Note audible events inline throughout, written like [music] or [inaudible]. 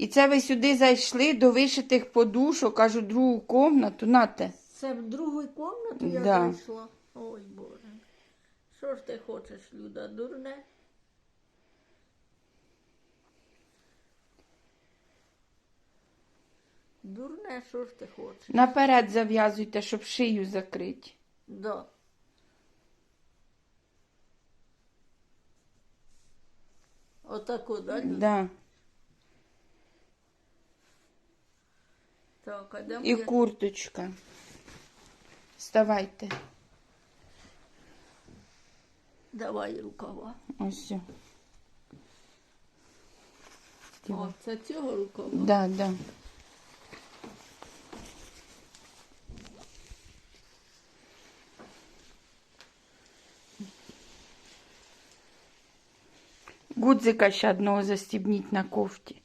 І це ви сюди зайшли до вишитих подушок, кажу, другу комнату. Нате. Це в другу кімнату я Да. зайшла. Ой, Боже. Що ж ти хочеш, Люда, дурне? Дурне, що ж ти хочеш? Наперед зав'язуйте, щоб шию закрити. Да. Отако, да? Да. Так, а де І моя? курточка. Вставайте. Давай рукава. Ось. о. О, це цього рукава. Да, да. Гудзика ще одного застібніть на кофті.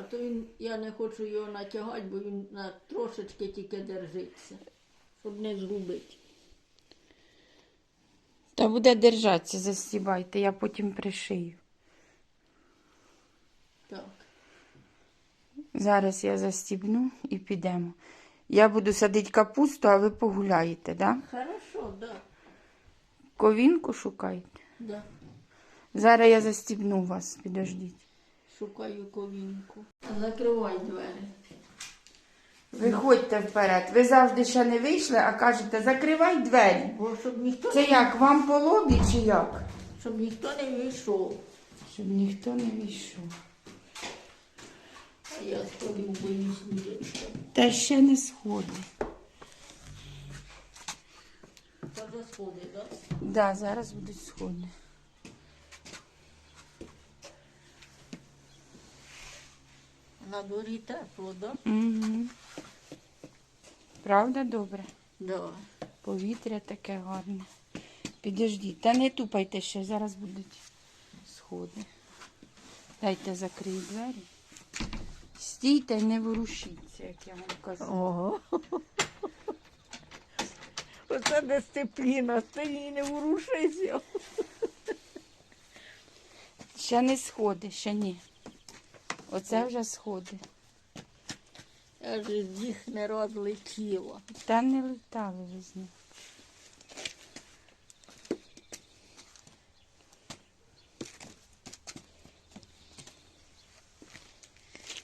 А, то він, я не хочу його натягати, бо він на трошечки тільки держиться, щоб не згубити. Та буде держатися, застібайте, я потім пришию. Так. Зараз я застібну і підемо. Я буду садити капусту, а ви погуляєте, да? Хорошо, да. Ковінку шукайте. да. Зараз я застібну вас, підождіть. Шукаю ковінку. Закривай двері. Виходьте вперед. Ви завжди ще не вийшли, а кажете, закривай двері. Бо щоб ніхто, Це як, вам по лобі чи як? щоб ніхто не вийшов. Щоб ніхто не вийшов. А я стою боюсь ніщо. Та ще не сходить. Та вже сходи, да? Да, зараз будуть сходи. На дворі тепло, да? Угу. Правда добре? Да. Повітря таке гарне. Підождіть, та не тупайте ще, зараз будуть сходи. Дайте закрию двері. Стійте і не ворушіться, як я вам казала. Ого. [laughs] Оце дисципліна, ти не ворушися. Ще не сходи, ще ні. Оце вже сходи. Я ж їх не розлетіла. Та не летали ви з них.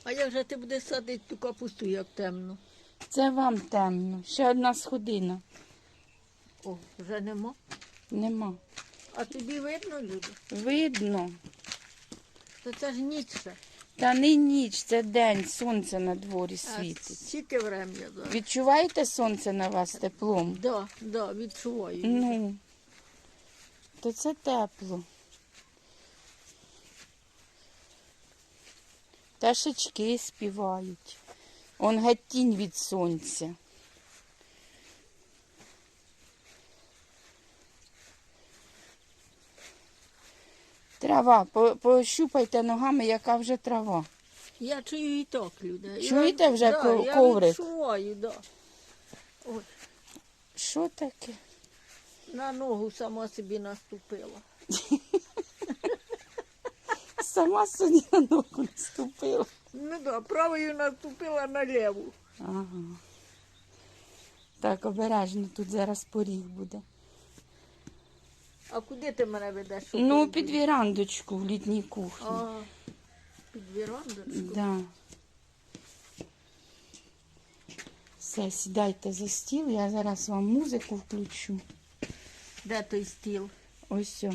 А як же ти будеш садити ту капусту, як темно? Це вам темно. Ще одна сходина. О, вже нема. Нема. А тобі видно, люди? Видно. То це ж ніч ще. Та не ніч, це день, сонце на дворі світить. скільки врем'я да. Відчуваєте сонце на вас теплом? Да, да, відчуваю. Ну, то це тепло. Ташечки співають. Он геть тінь від сонця. Трава. По- Пощупайте ногами, яка вже трава. Я чую і так, люди. Я- Чуєте вже да, ко- я коврик? відчуваю, да. Ой, Що таке? на ногу сама собі наступила. [laughs] Сама собі на ногу наступила. Ну да, правою наступила на ліву. Ага. Так, обережно, тут зараз поріг буде. А куди ти мене ведеш? Ну, під вірандочку в літній кухні. А, під вірандочку. Да. Все, сідайте за стіл, я зараз вам музику включу. Де той стіл? Ось. о.